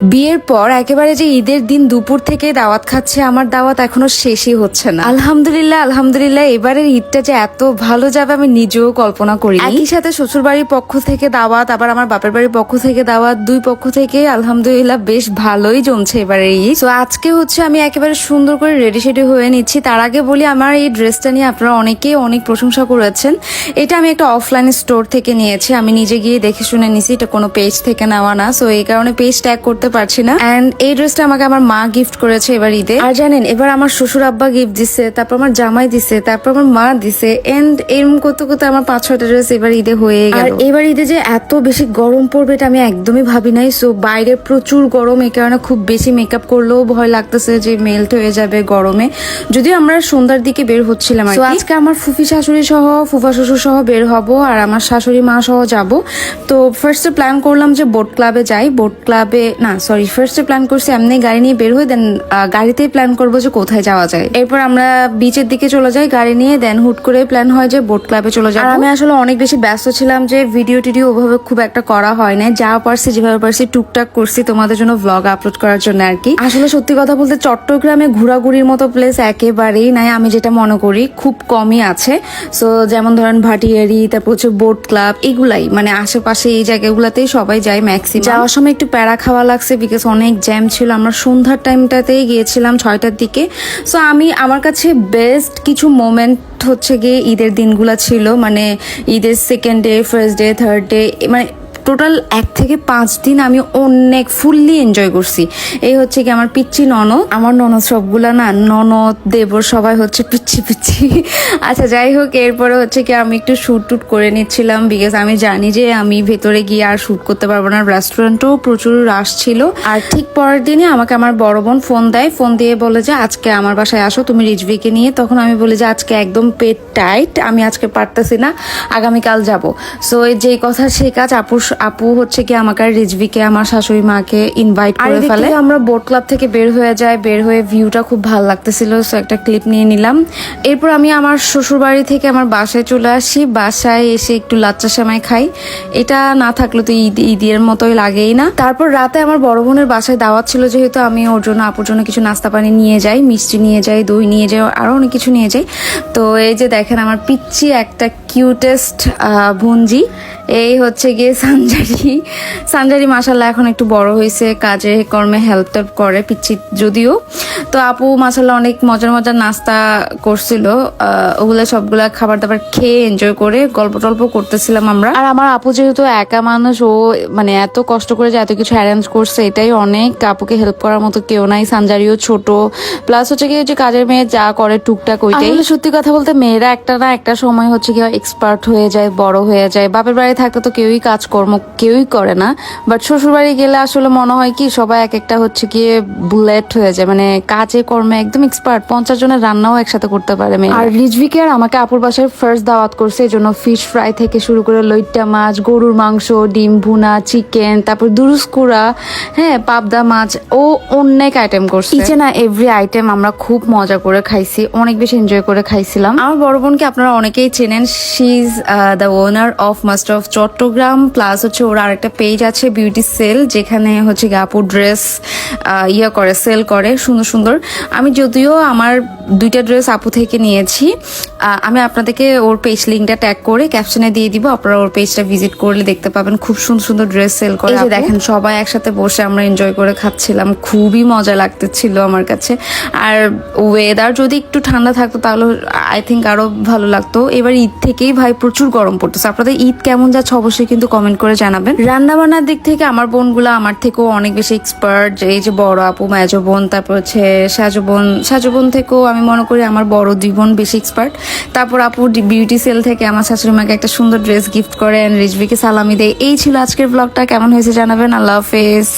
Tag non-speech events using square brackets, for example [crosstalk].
বিয়ের পর একেবারে যে ঈদের দিন দুপুর থেকে দাওয়াত খাচ্ছে, আমার দাওয়াত এখনও শেষই হচ্ছে না। আলহামদুলিল্লাহ আলহামদুলিল্লাহ, এবারের ঈদটা যে এত ভালো যাবে আমি নিজেও কল্পনা করি একই সাথে শ্বশুর বাড়ির পক্ষ থেকে দাওয়াত, আবার আমার বাপের বাড়ির পক্ষ থেকে দাওয়াত, দুই পক্ষ থেকে আলহামদুলিল্লাহ বেশ ভালোই জমছে এবারের ঈদ। তো আজকে হচ্ছে আমি একেবারে সুন্দর করে রেডি সেডি হয়ে নিচ্ছি। তার আগে বলি, আমার এই ড্রেসটা নিয়ে আপনারা অনেকেই অনেক প্রশংসা করেছেন। এটা আমি একটা অফলাইন স্টোর থেকে নিয়েছি। আমি নিজে গিয়ে দেখে শুনে নিছি, এটা কোনো পেজ থেকে নেওয়া না। সো এই কারণে পেজ ট্যাগ করতে পারছি না। অ্যান্ড এই ড্রেসটা আমাকে আমার মা গিফট করেছে এবার ঈদে। আর জানেন এবার আমার শ্বশুর আব্বা গিফট দিছে তারপর আমার জামাই দিছে তারপর আমার মা দিছে এন্ড এরকম করতে করতে আমার পাঁচ ছয়টা ড্রেস এবার ঈদে হয়ে গেল। আর এবার ঈদে যে এত বেশি গরম পড়বে এটা আমি একদমই ভাবি নাই। সো বাইরে প্রচুর গরম এই কারণে খুব বেশি মেকআপ করলেও ভয় লাগতেছে যে মেল্ট হয়ে যাবে গরমে। যদিও আমরা সন্ধ্যার দিকে বের হচ্ছিলাম আর আজকে আমার ফুফি শাশুড়ি সহ ফুফা শ্বশুর সহ বের হব আর আমার শাশুড়ি মা সহ যাব। তো ফার্স্টে প্ল্যান করলাম যে বোট ক্লাবে যাই। বোট ক্লাবে না সরি ফার্স্টে প্ল্যান করছি এমনি গাড়ি নিয়ে বের হই দেন গাড়িতেই প্ল্যান করব যে কোথায় যাওয়া যায়। এরপর আমরা বিচের দিকে চলে যাই গাড়ি নিয়ে দেন হুট করে প্ল্যান হয় যে বোট ক্লাবে চলে যাই আমি আসলে অনেক বেশি ব্যস্ত ছিলাম যে ভিডিও টিডিও ওভাবে খুব একটা করা হয় না যা পারছি যেভাবে পারছি টুকটাক করছি তোমাদের জন্য ভ্লগ আপলোড করার জন্য আর কি। আসলে সত্যি কথা বলতে চট্টগ্রামে ঘোরাঘুরির মতো প্লেস একেবারেই নাই আমি যেটা মনে করি খুব কমই আছে। সো যেমন ধরেন ভাটিয়ারি তারপর হচ্ছে বোট ক্লাব এগুলাই। মানে আশেপাশে এই জায়গাগুলোতেই সবাই যায় ম্যাক্সিমাম যাওয়ার সময় একটু প্যারা খাওয়া লাগছে বিকজ অনেক জ্যাম ছিল। আমরা সন্ধ্যার টাইমটাতেই গিয়েছিলাম ছয়টার দিকে। সো আমি আমার কাছে বেস্ট কিছু মোমেন্ট হচ্ছে গিয়ে ঈদের দিনগুলো ছিল। মানে ঈদের second day first day third day মানে টোটাল এক থেকে পাঁচ দিন আমি অনেক ফুললি এনজয় করছি। এই হচ্ছে কি আমার পিচ্ছি ননদ। আমার ননদ সবগুলা না, ননদ, দেবর সবাই হচ্ছে পিচ্ছি পিচ্ছি [laughs] আচ্ছা যাই হোক, এরপরে হচ্ছে কি আমি একটু শ্যুট টুট করে নিচ্ছিলাম বিকজ আমি জানি যে আমি ভেতরে গিয়ে আর শ্যুট করতে পারব না। রেস্টুরেন্টও প্রচুর রাশ ছিল। আর ঠিক পরের দিনে আমাকে আমার বড় বোন ফোন দেয়। ফোন দিয়ে বলে যে, আজকে আমার বাসায় আসো, তুমি রিজভিকে নিয়ে। তখন আমি বলি যে, আজকে একদম পেট টাইট আমি আজকে পারতেছি না, আগামীকাল যাব। সো যেই কথা, সে কাজ আপু আপু হচ্ছে কি আমাকে আর রিজভিকে আমার শাশুড়ি মাকে ইনভাইট করে ফেলে। আমরা বোট ক্লাব থেকে বের হয়ে যাই বের হয়ে ভিউটা খুব ভালো লাগতেছিল সো একটা ক্লিপ নিয়ে নিলাম। এরপর আমি আমার শ্বশুরবাড়ি থেকে আমার বাসায় চলে আসি বাসায় এসে একটু লাচ্চা সেমাই খাই। এটা না থাকলে তো ঈদ ঈদের মতোই লাগেই না। তারপর রাতে আমার বড় বোনের বাসায় দাওয়াত ছিল যেহেতু আমি ওর জন্য আপুর জন্য কিছু নাস্তা পানি নিয়ে যাই মিষ্টি নিয়ে যাই দই নিয়ে যাই আরও অনেক কিছু নিয়ে যাই। তো এই যে দেখেন আমার পিচ্ছি একটা কিউটেস্ট ভুঞ্জি এই হচ্ছে গিয়ে সানজারি। সানজারি মাসাল্লাহ এখন একটু বড় হয়েছে কাজে কর্মে হেল্প টেল্প করে পিচ্ছি যদিও তো আপু মাসাল্লাহ অনেক মজার মজার নাস্তা করছিল ওগুলো সবগুলা খাবার দাবার খেয়ে এনজয় করে গল্প টল্প করতেছিলাম আমরা। আর আমার আপু যেহেতু একা মানুষ ও মানে এত কষ্ট করে যে এত কিছু অ্যারেঞ্জ করছে এটাই অনেক। আপুকে হেল্প করার মতো কেউ নাই সানজারিও ছোট। প্লাস হচ্ছে কি যে কাজের মেয়ে যা করে টুকটাক ওইটাই। সত্যি কথা বলতে মেয়েরা একটা না একটা সময় হচ্ছে কি এক্সপার্ট হয়ে যায় বড় হয়ে যায়। বাপের বাড়ি থাকতে তো কেউই কাজকর্ম কেউই করে না। বাট শ্বশুর বাড়ি গেলে আসলে মনে হয় কি সবাই এক একটা হচ্ছে গিয়ে বুলেট হয়ে যায় মানে কাজে কর্মে একদম এক্সপার্ট পঞ্চাশ জনের রান্নাও একসাথে করতে পারে মেয়ে আর রিজভিকে আর আমাকে আপুর বাসায় ফার্স্ট দাওয়াত করছে এই জন্য ফিশ ফ্রাই থেকে শুরু করে লইট্টা মাছ গরুর মাংস ডিম ভুনা চিকেন তারপর দুরুস্কুরা হ্যাঁ পাবদা মাছ ও অনেক আইটেম করছে। ইচে না এভরি আইটেম আমরা খুব মজা করে খাইছি অনেক বেশি এনজয় করে খাইছিলাম। আমার বড় বোনকে আপনারা অনেকেই চেনেন she is the owner of master of Chattogram plus হচ্ছে ওর আরেকটা পেজ আছে বিউটি সেল যেখানে হচ্ছে গাপুর ড্রেস ইয়ে করে সেল করে সুন্দর সুন্দর আমি যদিও আমার দুইটা ড্রেস আপু থেকে নিয়েছি আমি আপনাদেরকে ওর পেজ লিঙ্কটা ট্যাগ করে ক্যাপশনে দিয়ে দিব আপনারা ওর পেজটা ভিজিট করলে দেখতে পাবেন খুব সুন্দর সুন্দর ড্রেস সেল করে যে দেখেন সবাই একসাথে বসে আমরা এনজয় করে খাচ্ছিলাম খুবই মজা লাগতেছিল আমার কাছে। আর ওয়েদার যদি একটু ঠান্ডা থাকতো তাহলে আই থিঙ্ক আরও ভালো লাগতো। এবার ঈদ থেকেই ভাই প্রচুর গরম পড়তেছে। আপনাদের ঈদ কেমন যাচ্ছে অবশ্যই কিন্তু কমেন্ট করে জানাবেন। রান্নাবান্নার দিক থেকে আমার বোনগুলো আমার থেকেও অনেক বেশি এক্সপার্ট এই যে বড় আপু মেজো বোন তারপর হচ্ছে সাজু বোন থেকেও আমি মনে করি আমার বড় দুই বোন বেশি এক্সপার্ট তারপর আপু বিউটি সেল থেকে আমার শাশুড়ি মাকে একটা সুন্দর ড্রেস গিফট করেন রিজবিকে সালামি দেয়। এই ছিল আজকের ব্লগটা কেমন হয়েছে জানাবেন? আল্লাহ হাফেজ।